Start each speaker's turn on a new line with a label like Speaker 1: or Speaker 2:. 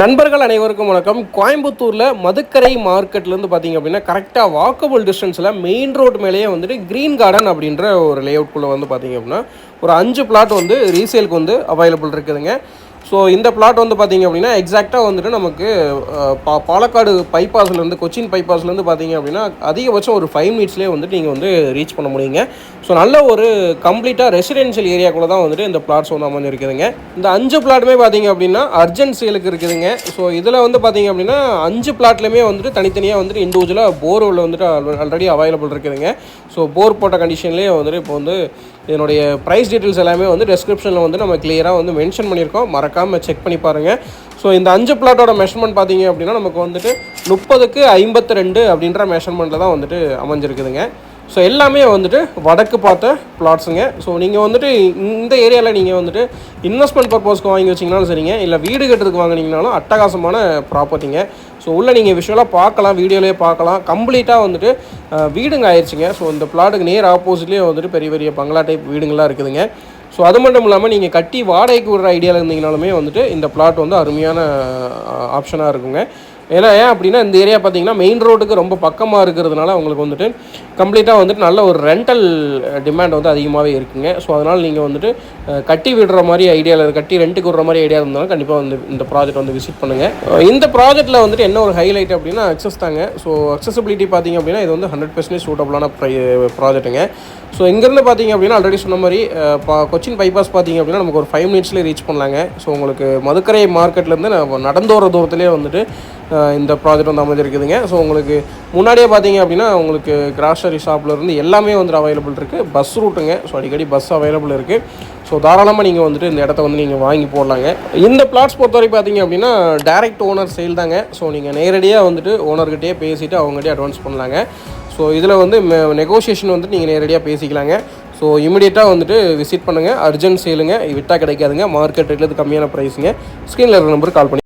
Speaker 1: நண்பர்கள் அனைவருக்கும் வணக்கம். கோயம்புத்தூரில் மதுக்கரை மார்க்கெட்லேருந்து பார்த்தீங்க அப்படின்னா கரெக்டாக வாக்கபுள் டிஸ்டன்ஸில் மெயின் ரோட் மேலேயே வந்துட்டு க்ரீன் கார்டன் அப்படின்ற ஒரு லேஅவுட்குள்ளே வந்து பார்த்தீங்க அப்படின்னா ஒரு அஞ்சு பிளாட் வந்து ரீசேலுக்கு வந்து அவைலபிள் இருக்குதுங்க. ஸோ இந்த பிளாட் வந்து பார்த்தீங்க அப்படின்னா எக்ஸாக்டாக வந்துட்டு நமக்கு பா பாலக்காடு பைபாஸ்லேருந்து கொச்சின் பைபாஸ்லேருந்து பார்த்தீங்க அப்படின்னா அதிகபட்சம் ஒரு ஃபைவ் மினிட்ஸ்லேயே வந்துட்டு நீங்கள் வந்து ரீச் பண்ண முடியுங்க. ஸோ நல்ல ஒரு கம்ப்ளீட்டாக ரெசிடென்ஷியல் ஏரியாக்குள்ளே தான் வந்துட்டு இந்த பிளாட்ஸ் வந்து அமைஞ்சிருக்குதுங்க இந்த அஞ்சு பிளாட்டுமே பார்த்தீங்க அப்படின்னா அர்ஜென்ட் சேலுக்கு இருக்குதுங்க. ஸோ இதில் வந்து பார்த்தீங்க அப்படின்னா அஞ்சு பிளாட்லையுமே வந்துட்டு தனித்தனியாக வந்துட்டு இண்டிவிஜுவலாக போர்வெல் வந்துட்டு ஆல்ரெடி அவைலபிள் இருக்குதுங்க. ஸோ போர் போட்ட கண்டிஷன்லேயே வந்துட்டு இப்போ வந்து இதனுடைய ப்ரைஸ் டீட்டெயில்ஸ் எல்லாமே வந்து டெஸ்கிரிப்ஷனில் வந்து நம்ம கிளியராக வந்து மென்ஷன் பண்ணியிருக்கோம். மறக்காமல் செக் பண்ணி பாருங்கள் ஸோ இந்த அஞ்சு பிளாட்டோட மெஷர்மெண்ட் பார்த்தீங்க அப்படின்னா நமக்கு வந்துட்டு முப்பதுக்கு ஐம்பத்தி ரெண்டு அப்படின்ற மெஷர்மெண்ட்டில் தான் வந்துட்டு அமைஞ்சிருக்குதுங்க. ஸோ எல்லாமே வந்துட்டு வடக்கு பார்த்த பிளாட்ஸுங்க ஸோ நீங்கள் வந்துட்டு இந்த ஏரியாவில் நீங்கள் வந்துட்டு இன்வெஸ்ட்மெண்ட் பர்பஸ்க்கு வாங்கி வச்சிங்கனாலும் சரிங்க. இல்லை வீடு கட்டுறதுக்கு வாங்கினீங்கனாலும் அட்டகாசமான ப்ராப்பர்ட்டிங்க ஸோ உள்ளே நீங்கள் விஷுவலாக பார்க்கலாம் வீடியோலேயே பார்க்கலாம். கம்ப்ளீட்டாக வந்துட்டு வீடுங்க ஆயிடுச்சுங்க ஸோ இந்த பிளாட்டுக்கு நேர் ஆப்போசிட்லேயே வந்துட்டு பெரிய பெரிய பங்களா டைப் வீடுங்களாக இருக்குதுங்க. ஸோ அது மட்டும் இல்லாமல் நீங்கள் கட்டி வாடகைக்கு விடுற ஐடியாவில் இருந்தீங்கனாலுமே வந்துட்டு இந்த பிளாட் வந்து அருமையான ஆப்ஷனாக இருக்குங்க. ஏன்னா ஏன் அப்படின்னா இந்த ஏரியா பார்த்தீங்கன்னா மெயின் ரோட்டுக்கு ரொம்ப பக்கமாக இருக்கிறதுனால உங்களுக்கு வந்துட்டு கம்ப்ளீட்டாக வந்துட்டு நல்ல ஒரு ரெண்டல் டிமாண்ட் வந்து அதிகமாகவே இருக்குங்க. ஸோ அதனால் நீங்கள் வந்துட்டு கட்டி விடுற மாதிரி ஐடியாவில் கட்டி ரெண்ட்டுக்கு விடுற மாதிரி ஐடியா இருந்தாலும் கண்டிப்பாக வந்து இந்த ப்ராஜெக்ட் வந்து விசிட் பண்ணுங்கள் இந்த ப்ராஜெக்ட்டில் வந்துட்டு என்ன ஒரு ஹைலைட் அப்படின்னா அக்சஸ் தாங்க. ஸோ அக்சசபிலிட்டி பார்த்தீங்க அப்படின்னா இது வந்து ஹண்ட்ரட் பர்சன்டேஜ் சூட்டபுளான ப்ராஜெக்ட்டுங்க ஸோ இங்கேருந்து பார்த்தீங்க அப்படின்னா ஆல்ரெடி சொன்ன மாதிரி பா- கொச்சின் பைபாஸ் பார்த்தீங்க அப்படின்னா நமக்கு ஒரு ஃபைவ் மினிட்ஸ்லேயே ரீச் பண்ணலாங்க. ஸோ உங்களுக்கு மதுக்கரை மார்க்கெட்லேருந்து நான் நடந்து வர தூரத்துலேயே வந்துட்டு இந்த ப்ராஜெக்ட் வந்து அமைஞ்சிருக்குதுங்க. ஸோ உங்களுக்கு முன்னாடியே பார்த்தீங்க அப்படின்னா உங்களுக்கு கிராசரி ஷாப்லேருந்து எல்லாமே வந்துட்டு அவைலபிள் இருக்குது பஸ் ரூட்டுங்க ஸோ அடிக்கடி பஸ் அவைலபிள் இருக்குது ஸோ தாராளமாக நீங்கள் வந்துட்டு இந்த இடத்த வந்து நீங்கள் வாங்கி போடலாங்க. இந்த பிளாட்ஸ் பொறுத்தவரை பார்த்தீங்க அப்படின்னா டைரக்ட் ஓனர் சேல் தாங்க. ஸோ நீங்கள் நேரடியாக வந்துட்டு ஓனர்கிட்டயே பேசிவிட்டு அவங்ககிட்டயே அட்வான்ஸ் பண்ணலாங்க. ஸோ இதில் வந்து நெகோசியேஷன் வந்துட்டு நீங்கள் நேரடியாக பேசிக்கலாங்க. ஸோ இமிடியேட்டாக வந்துட்டு விசிட் பண்ணுங்கள் அர்ஜென்ட் சேலுங்க விட்டால் கிடைக்காதுங்க. மார்க்கெட் ரேட்லேருந்து கம்மியான ப்ரைஸுங்க ஸ்க்ரீனில் இருக்கிற நம்பருக்கு கால் பண்ணி